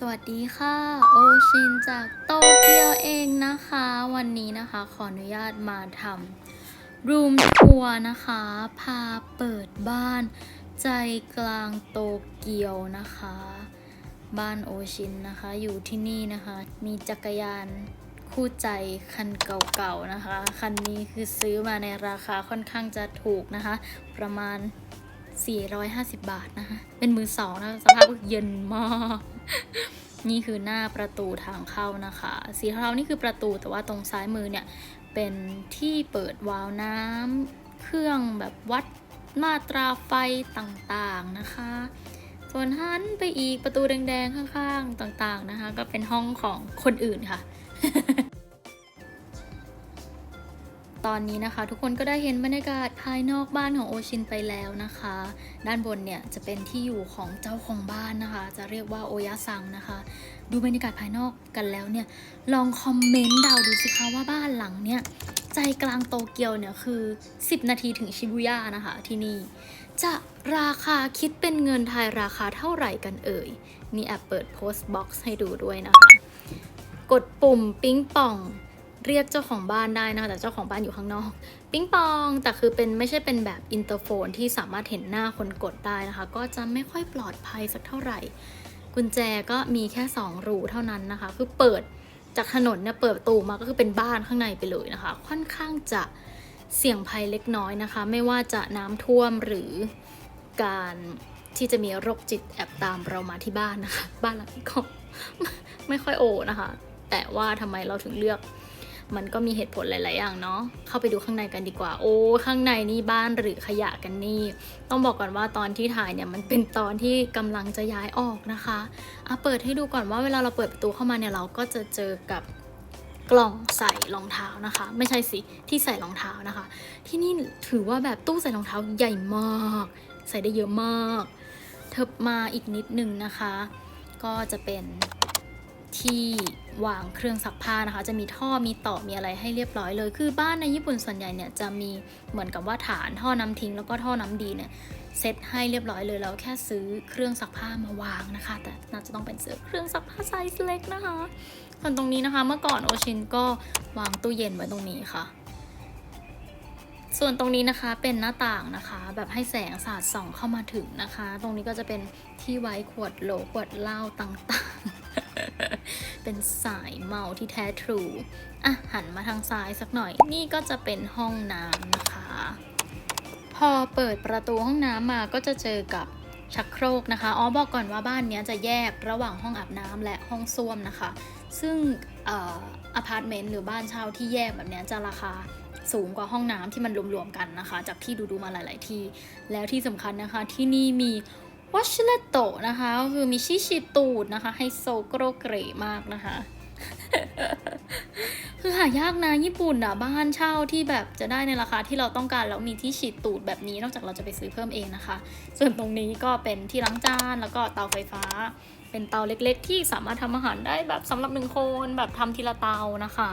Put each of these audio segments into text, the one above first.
สวัสดีค่ะ โอชินจากโตเกียวเองนะคะ วันนี้นะคะขออนุญาตมาทำรูมทัวร์นะคะ พาเปิดบ้านใจกลางโตเกียวนะคะ บ้านโอชินนะคะ อยู่ที่นี่นะคะ มีจักรยานคู่ใจคันเก่าๆนะคะ คันนี้คือซื้อมาในราคาค่อนข้างจะถูกนะคะ ประมาณ 450 บาทนะคะ เป็นมือสองนะสภาพเย็นมาก นี่คือหน้าประตูทางเข้านะคะ สีเทานี่คือประตูแต่ว่าตรงซ้ายมือเนี่ย เป็นที่เปิดวาล์วน้ำเครื่องแบบวัดมาตราไฟต่างๆนะคะ ส่วนหันไปอีกประตูแดงๆข้างๆต่างๆนะคะ ก็เป็นห้องของคนอื่นค่ะ ตอนนี้นะคะ ทุกคนก็ได้เห็นบรรยากาศภายนอกบ้านของโอชินไปแล้วนะคะ ด้านบนเนี่ยจะเป็นที่อยู่ของเจ้าของบ้านนะคะ จะเรียกว่าโอยะซังนะคะ ดูบรรยากาศภายนอกกันแล้วเนี่ยลองคอมเมนต์เดาดูสิคะว่าบ้านหลังเนี่ยใจกลางโตเกียวเนี่ยคือ 10 นาทีถึงชิบุย่านะคะที่นี่ จะราคาคิดเป็นเงินไทยราคาเท่าไหร่กันเอ่ย นี่แอบเปิดโพสต์บ็อกซ์ให้ดูด้วยนะคะ กดปุ่มปิ๊งป่อง เรียกเจ้าของบ้านได้นะคะแต่เจ้าของบ้านอยู่ข้างนอก ปิ๊งปอง แต่คือเป็นไม่ใช่เป็นแบบอินเตอร์โฟนที่สามารถเห็นหน้าคนกดได้นะคะ ก็จะไม่ค่อยปลอดภัยสักเท่าไหร่ กุญแจก็มีแค่ 2 รูเท่านั้นนะคะ คือเปิดจากถนนเนี่ยเปิดประตูมาก็คือเป็นบ้านข้างในไปเลยนะคะ ค่อนข้างจะเสี่ยงภัยเล็กน้อยนะคะ ไม่ว่าจะน้ำท่วมหรือการที่จะมีโรคจิตแอบตามเรามาที่บ้านนะคะ บ้านหลังนี้ก็ไม่ค่อยโอนะคะ แต่ว่าทำไมเราถึงเลือก มันก็มีเหตุผลหลาย ๆ อย่างเนาะ เข้าไปดูข้างในกันดีกว่า โอ้ ข้างในนี่บ้านหรือขยะกันนี่ ต้องบอกก่อนว่าตอนที่ถ่ายเนี่ยมันเป็นตอนที่กำลังจะย้ายออกนะคะอะเปิดให้ดูก่อนว่าเวลาเราเปิดประตูเข้ามาเนี่ยเราก็จะเจอกับกล่องใส่รองเท้านะคะ ไม่ใช่สิที่ใส่รองเท้านะคะ ที่นี่ถือว่าแบบตู้ใส่รองเท้าใหญ่มาก ใส่ได้เยอะมากเทิบมาอีกนิดนึงนะคะ ก็จะเป็น ที่วางเครื่องซักผ้านะคะ จะมีท่อมีต่อมีอะไรให้เรียบร้อยเลย คือบ้านในญี่ปุ่นส่วนใหญ่เนี่ยจะมีเหมือนกับว่าฐานท่อน้ำทิ้งแล้วก็ท่อน้ำดีเนี่ยเซตให้เรียบร้อยเลยแล้วแค่ซื้อเครื่องซักผ้ามาวางนะคะ แต่น่าจะต้องเป็นเสื้อเครื่องซักผ้าไซส์เล็กนะคะส่วนตรงนี้นะคะ เมื่อก่อนโอชินก็วางตู้เย็นไว้ตรงนี้ค่ะ ส่วนตรงนี้นะคะเป็นหน้าต่างนะคะ แบบให้แสงสาดส่องเข้ามาถึงนะคะ ตรงนี้ก็จะเป็นที่ไว้ขวดโหลขวดเหล้าต่างๆ เป็นสายเมาที่แท้ทรูอะหันมาทางซ้ายสักหน่อย นี่ก็จะเป็นห้องน้ำนะคะ พอเปิดประตูห้องน้ำมาก็จะเจอกับชักโครกนะคะ อ๋อบอกก่อนว่าบ้านเนี้ยจะแยกระหว่างห้องอาบน้ำและห้องส้วมนะคะ ซึ่งออพาร์ตเมนต์หรือบ้านเช่าที่แยกแบบเนี้ยจะราคาสูงกว่าห้องน้ำที่มันรวมๆกันนะคะ จากที่ดูๆมาหลาย ๆ ที่ แล้วที่สำคัญนะคะที่นี่มี วอชเลตโตนะคะก็คือมีชิชิตูดนะคะไฮโซโกรเกรมากนะคะ คือหายากนะญี่ปุ่นอะบ้านเช่าที่แบบจะได้ในราคาที่เราต้องการแล้วมีที่ฉีดตูดแบบนี้นอกจากเราจะไปซื้อเพิ่มเองนะคะ ส่วนตรงนี้ก็เป็นที่ล้างจานแล้วก็เตาไฟฟ้า เป็นเตาเล็กๆ ที่สามารถทำอาหารได้แบบสำหรับหนึ่งคนแบบทำทีละเตานะคะ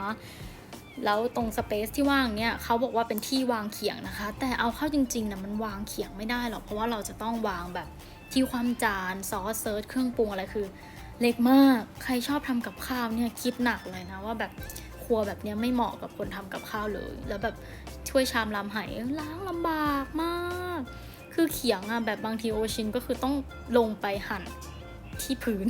แล้วตรงสเปซที่ว่างเนี่ยเขาบอกว่าเป็นที่วางเขียงนะคะ แต่เอาเข้าจริงๆนะมันวางเขียงไม่ได้หรอกเพราะว่าเราจะต้องวางแบบที่ความจานซอสเซิร์ชเครื่องปรุงอะไรคือ เล็กมากใครชอบทำกับข้าวเนี่ยคิดหนักเลยนะว่าแบบครัวแบบเนี้ยไม่เหมาะกับคนทำกับข้าวเลย แล้วแบบถ้วยชามลำไหล้างลำบากมาก คือเขียงอะแบบบางทีโอชินก็คือต้องลงไปหั่นที่พื้น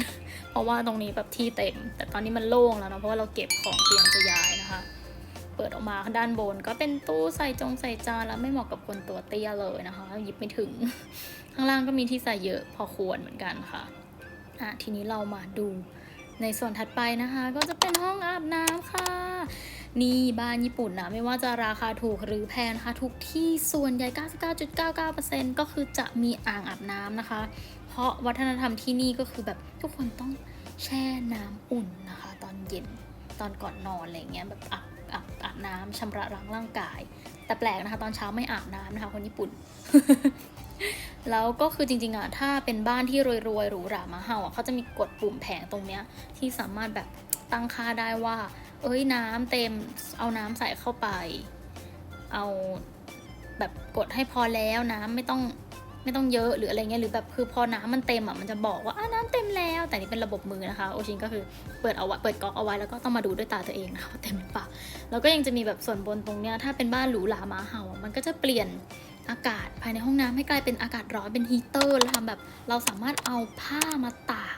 เพราะว่าตรงนี้แบบที่เต็ม แต่ตอนนี้มันโล่งแล้วนะเพราะว่าเราเก็บของเตรียมจะย้ายนะคะ เปิดออกมาด้านบน ก็เป็นตู้ใส่จงใส่จานแล้วไม่เหมาะกับคนตัวเตี้ยเลยนะคะหยิบไม่ถึง ข้างล่างก็มีที่ใส่เยอะพอควรเหมือนกันค่ะอะทีนี้เรามาดูในส่วนถัดไปนะคะ ก็จะเป็นห้องอาบน้ำค่ะ นี่บ้านญี่ปุ่นนะไม่ว่าจะราคาถูกหรือแพงนะคะทุกที่ส่วนใหญ่ 99.99%ก็คือจะมีอ่างอาบน้ำนะคะ เพราะวัฒนธรรมที่นี่ก็คือแบบทุกคนต้องแช่น้ำอุ่นนะคะ ตอนเย็นตอนก่อนนอนอะไรเงี้ยแบบอาบ อาบอาบน้ำชำระล้างร่างกาย แต่แปลกนะคะ ตอนเช้าไม่อาบน้ำนะคะ คนญี่ปุ่น แล้วก็คือจริงๆอะถ้าเป็นบ้านที่รวยๆหรูหรามาเฮาอะเขาจะมีกดปุ่มแผงตรงเนี้ยที่สามารถแบบตั้งค่าได้ว่า เอ้ยน้ำเต็มเอาน้ำใส่เข้าไป เอาแบบกดให้พอแล้วน้ำไม่ต้อง ไม่ต้องเยอะหรืออะไรเงี้ยหรือแบบคือพอน้ำมันเต็มอะมันจะบอกว่าอะน้ำเต็มแล้ว แต่นี่เป็นระบบมือนะคะ โอชินก็คือเปิดเอาไว้เปิดก๊อกเอาไว้แล้วก็ต้องมาดูด้วยตาตัวเองนะคะว่าเต็มหรือเปล่าแล้วก็ยังจะมีแบบส่วนบนตรงเนี้ยถ้าเป็นบ้านหรูหรามาเห่าอะมันก็จะเปลี่ยนอากาศภายในห้องน้ำให้กลายเป็นอากาศร้อนเป็นฮีเตอร์แล้วทำแบบเราสามารถเอาผ้ามาตาก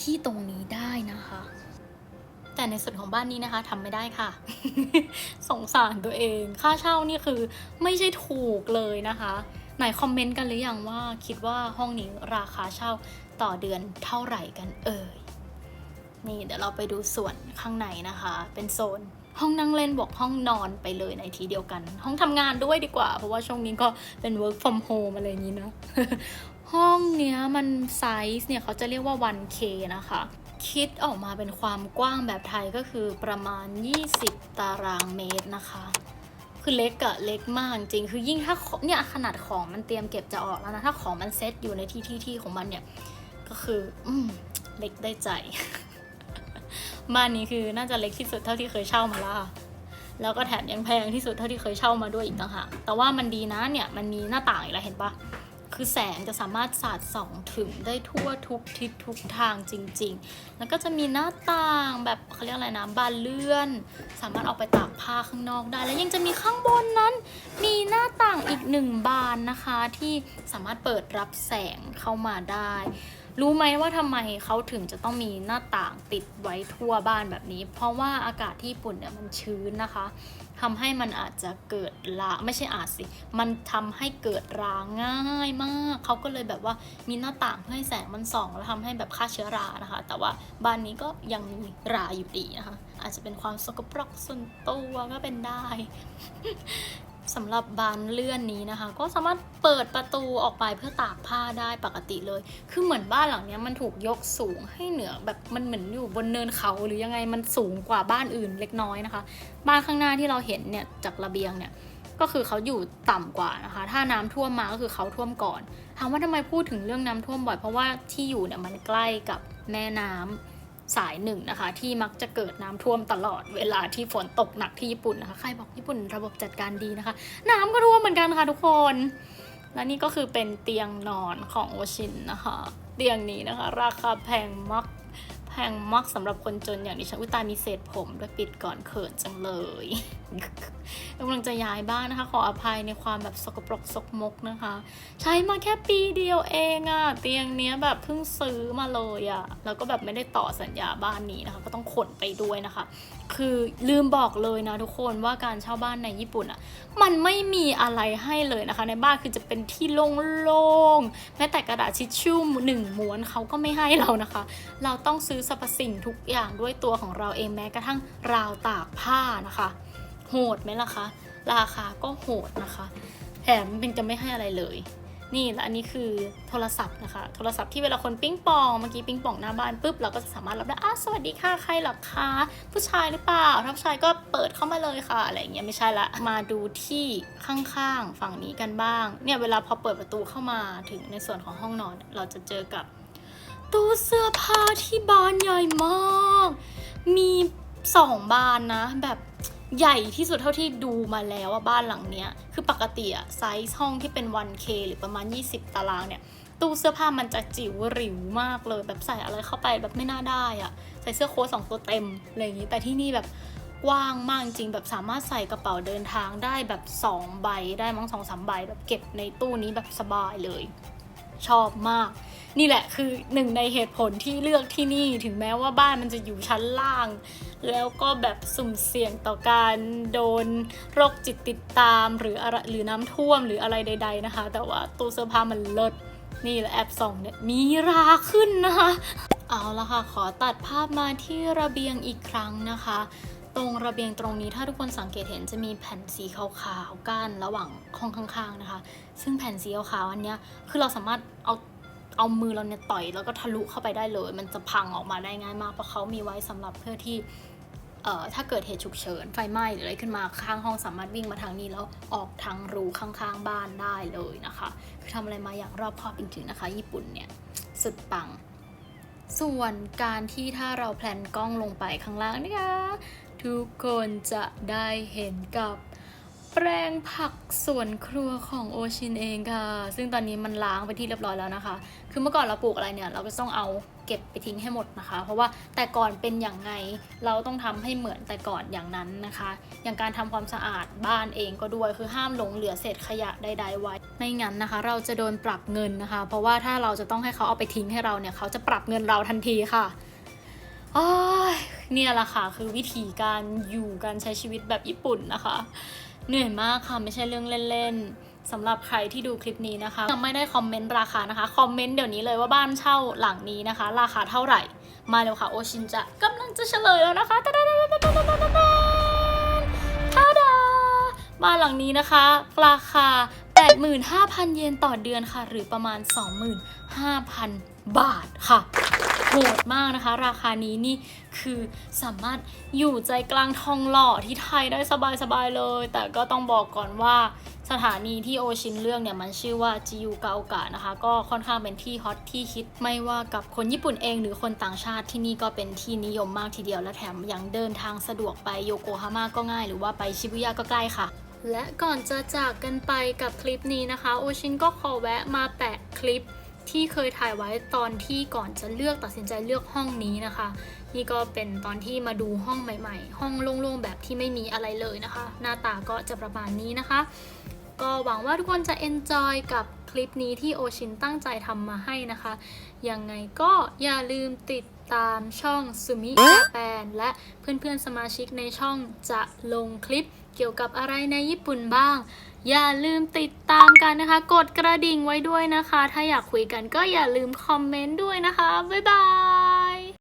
ที่ตรงนี้ได้นะคะ แต่ในส่วนของบ้านนี้นะคะทำไม่ได้ค่ะ สงสารตัวเอง ค่าเช่านี่คือไม่ใช่ถูกเลยนะคะ ไหนคอมเมนต์กันหรือยังว่าคิดว่าห้องนี้ราคาเช่าต่อเดือนเท่าไหร่กันเอ่ย นี่เดี๋ยวเราไปดูส่วนข้างในนะคะ เป็นโซนห้องนั่งเล่นบวกห้องนอนไปเลยในทีเดียวกัน ห้องทำงานด้วยดีกว่า เพราะว่าช่วงนี้ก็เป็น work from home อะไรอย่างนี้นะห้องเนี้ยมันไซส์เนี่ยเขาจะเรียกว่า 1K นะคะ คิดออกมาเป็นความกว้างแบบไทยก็คือประมาณ 20 ตารางเมตรนะคะ คือเล็กอะเล็กมากจริงคือยิ่งถ้าเนี่ยขนาดของมันเตรียมเก็บจะออกแล้วนะถ้าของมันเซ็ตอยู่ในที่ที่ที่ของมันเนี่ยก็คืออืมเล็กได้ใจ บ้านนี้คือน่าจะเล็กที่สุดเท่าที่เคยเช่ามาแล้วค่ะแล้วก็แถมยังแพงที่สุดเท่าที่เคยเช่ามาด้วยอีกต่างหากแต่ว่ามันดีนะเนี่ยมันมีหน้าต่างอีกแล้วเห็นปะ คือแสงจะสามารถสาดส่องถึงได้ทั่วทุกทิศทุกทางจริง ๆ แล้วก็จะมีหน้าต่างแบบเขาเรียกอะไรนะบานเลื่อน สามารถออกไปตากผ้าข้างนอกได้ แล้วยังจะมีข้างบนนั้น มีหน้าต่างอีกหนึ่งบานนะคะที่สามารถเปิดรับแสงเข้ามาได้ รู้ไหมว่าทำไมเขาถึงจะต้องมีหน้าต่างติดไว้ทั่วบ้านแบบนี้ เพราะว่าอากาศที่ญี่ปุ่นเนี่ยมันชื้นนะคะทำให้มันอาจจะเกิดราไม่ใช่อาจสิมันทำให้เกิดราง่ายมากเขาก็เลยแบบว่ามีหน้าต่างเพื่อให้แสงมันส่อง แล้วทำให้แบบฆ่าเชื้อรานะคะ แต่ว่าบ้านนี้ก็ยังมีราอยู่ดีนะคะ อาจจะเป็นความสกปรกส่วนตัวก็เป็นได้ สำหรับบานเลื่อนนี้นะคะ ก็สามารถเปิดประตูออกไปเพื่อตากผ้าได้ปกติเลย คือเหมือนบ้านหลังเนี้ยมันถูกยกสูงให้เหนือแบบมันเหมือนอยู่บนเนินเขาหรือยังไงมันสูงกว่าบ้านอื่นเล็กน้อยนะคะ บ้านข้างหน้าที่เราเห็นเนี่ยจากระเบียงเนี่ยก็คือเขาอยู่ต่ำกว่านะคะ ถ้าน้ำท่วมมาก็คือเขาท่วมก่อนถามว่าทำไมพูดถึงเรื่องน้ำท่วมบ่อยเพราะว่าที่อยู่เนี่ยมันใกล้กับแม่น้ำ สายหนึ่งนะคะ ที่มักจะเกิดน้ำท่วมตลอดเวลาที่ฝนตกหนักที่ญี่ปุ่นนะคะ ใครบอกญี่ปุ่นระบบจัดการดีนะคะ น้ำก็ท่วมเหมือนกันค่ะทุกคน และนี่ก็คือเป็นเตียงนอนของโอชินนะคะ เตียงนี้นะคะ ราคาแพงมาก งมากสำหรับคนจนอย่างดิฉันอุยตามีเศษผมด้วยปิดก่อนเขินจังเลยกำลังจะย้ายบ้านนะคะ ขออภัยในความแบบสกปรกสกมกนะคะ ใช้มาแค่ปีเดียวเองอะเตียงเนี้ยแบบเพิ่งซื้อมาเลยอะแล้วก็แบบไม่ได้ต่อสัญญาบ้านนี้นะคะ ก็ต้องขนไปด้วยนะคะ คือลืมบอกเลยนะทุกคนว่าการเช่าบ้านในญี่ปุ่นอะมันไม่มีอะไรให้เลยนะคะ ในบ้านคือจะเป็นที่โล่งๆแม้แต่กระดาษทิชชู่หนึ่งม้วนเขาก็ไม่ให้เรานะคะ เราต้องซื้อสรรพสิ่งทุกอย่างด้วยตัวของเราเองแม้กระทั่งราวตากผ้านะคะ โหดไหมล่ะคะ ราคาก็โหดนะคะแถมเป็นจะไม่ให้อะไรเลย นี่และอันนี้คือโทรศัพท์นะคะ โทรศัพท์ที่เวลาคนปิ้งปองเมื่อกี้ปิ้งปองหน้าบ้านปุ๊บเราก็จะสามารถรับได้อะสวัสดีค่ะใครหรอคะผู้ชายหรือเปล่าถ้าผู้ชายก็เปิดเข้ามาเลยค่ะอะไรอย่างเงี้ยไม่ใช่ละมาดูที่ข้างๆฝั่งนี้กันบ้างเนี่ยเวลาพอเปิดประตูเข้ามาถึงในส่วนของห้องนอน เราจะเจอกับตู้เสื้อผ้าที่บานใหญ่มาก มีสองบานนะแบบ ใหญ่ที่สุดเท่าที่ดูมาแล้วว่าบ้านหลังเนี้ย คือปกติอะไซส์ห้องที่เป็น 1K หรือประมาณ 20 ตารางเนี่ยตู้เสื้อผ้ามันจะจิ๋วหริวมากเลย แบบใส่อะไรเข้าไปแบบไม่น่าได้อะใส่เสื้อโค้ทสองตัวเต็มอะไรอย่างนี้ แต่ที่นี่แบบกว้างมากจริงแบบสามารถใส่กระเป๋าเดินทางได้แบบสองใบได้มั้งสองสามใบแบบเก็บในตู้นี้แบบสบายเลย ชอบมาก นี่แหละคือหนึ่งในเหตุผลที่เลือกที่นี่ถึงแม้ว่าบ้านมันจะอยู่ชั้นล่าง แล้วก็แบบสุ่มเสี่ยงต่อการโดนโรคจิตติดตามหรืออะไรหรือน้ำท่วมหรืออะไรใด ๆนะคะ แต่ว่าตู้เสื้อผ้ามันเลิศนี่แหละแอบส่องเนี่ยมีราขึ้นนะคะเอาละค่ะ ขอตัดภาพมาที่ระเบียงอีกครั้งนะคะ ตรงระเบียงตรงนี้ถ้าทุกคนสังเกตเห็นจะมีแผ่นสีขาวๆกั้นระหว่างห้องข้างๆนะคะ ซึ่งแผ่นสีขาวๆอันเนี้ยคือเราสามารถเอาเอามือเราเนี่ยต่อยแล้วก็ทะลุเข้าไปได้เลย มันจะพังออกมาได้ง่ายมากเพราะเขามีไว้สำหรับเพื่อที่เอ่อถ้าเกิดเหตุฉุกเฉินไฟไหม้หรืออะไรขึ้นมาข้างห้องสามารถวิ่งมาทางนี้แล้วออกทางรูข้างๆบ้านได้เลยนะคะ คือทำอะไรมาอย่างรอบคอบจริงๆนะคะ ญี่ปุ่นเนี่ยสุดปัง ส่วนการที่ถ้าเราแพลนกล้องลงไปข้างล่างนะคะ ทุกคนจะได้เห็นกับแปลงผักสวนครัวของโอชินเองค่ะ ซึ่งตอนนี้มันล้างไปที่เรียบร้อยแล้วนะคะ คือเมื่อก่อนเราปลูกอะไรเนี่ย เราก็ต้องเอาเก็บไปทิ้งให้หมดนะคะ เพราะว่าแต่ก่อนเป็นอย่างไง เราต้องทำให้เหมือนแต่ก่อนอย่างนั้นนะคะ อย่างการทำความสะอาดบ้านเองก็ด้วย คือห้ามหลงเหลือเศษขยะใดๆไว้ ไม่งั้นนะคะ เราจะโดนปรับเงินนะคะ เพราะว่าถ้าเราจะต้องให้เขาเอาไปทิ้งให้เราเนี่ย เขาจะปรับเงินเราทันทีค่ะ เนี่ยแหละค่ะคือวิธีการอยู่การใช้ชีวิตแบบญี่ปุ่นนะคะ เหนื่อยมากค่ะไม่ใช่เรื่องเล่นๆสำหรับใครที่ดูคลิปนี้นะคะยังไม่ได้คอมเมนต์ราคานะคะคอมเมนต์เดี๋ยวนี้เลยว่าบ้านเช่าหลังนี้นะคะ ราคาเท่าไหร่ มาเร็วค่ะโอชินจะกำลังจะเฉลยแล้วนะคะตาดาตาดาบ้านหลังนี้นะคะ ราคา 85,000 เยนต่อเดือนค่ะ หรือประมาณ 25,000 บาทค่ะ โหดมากนะคะ ราคานี้นี่คือสามารถอยู่ใจกลางทองหล่อที่ไทยได้สบายๆเลย แต่ก็ต้องบอกก่อนว่าสถานีที่โอชินเลือกเนี่ยมันชื่อว่าจิยูกาโอกะนะคะ ก็ค่อนข้างเป็นที่ฮอตที่ฮิตไม่ว่ากับคนญี่ปุ่นเองหรือคนต่างชาติที่นี่ก็เป็นที่นิยมมากทีเดียวและแถมยังเดินทางสะดวกไปโยโกฮาม่าก็ง่าย หรือว่าไปชิบุย่าก็ใกล้ค่ะและก่อนจะจากกันไปกับคลิปนี้นะคะ โอชินก็ขอแวะมาแปะคลิป ที่เคยถ่ายไว้ตอนที่ก่อนจะเลือกตัดสินใจเลือกห้องนี้นะคะ นี่ก็เป็นตอนที่มาดูห้องใหม่ ๆ ห้องโล่งๆแบบที่ไม่มีอะไรเลยนะคะ หน้าตาก็จะประมาณนี้นะคะ ก็หวังว่าทุกคนจะ enjoy กับ คลิปนี้ที่โอชินตั้งใจทำมาให้นะคะ ยังไงก็อย่าลืมติดตามช่องสุมิจาแปนและเพื่อนๆสมาชิกในช่องจะลงคลิปเกี่ยวกับอะไรในญี่ปุ่นบ้าง อย่าลืมติดตามกันนะคะ กดกระดิ่งไว้ด้วยนะคะ ถ้าอยากคุยกันก็อย่าลืมคอมเมนต์ด้วยนะคะ บ๊ายบาย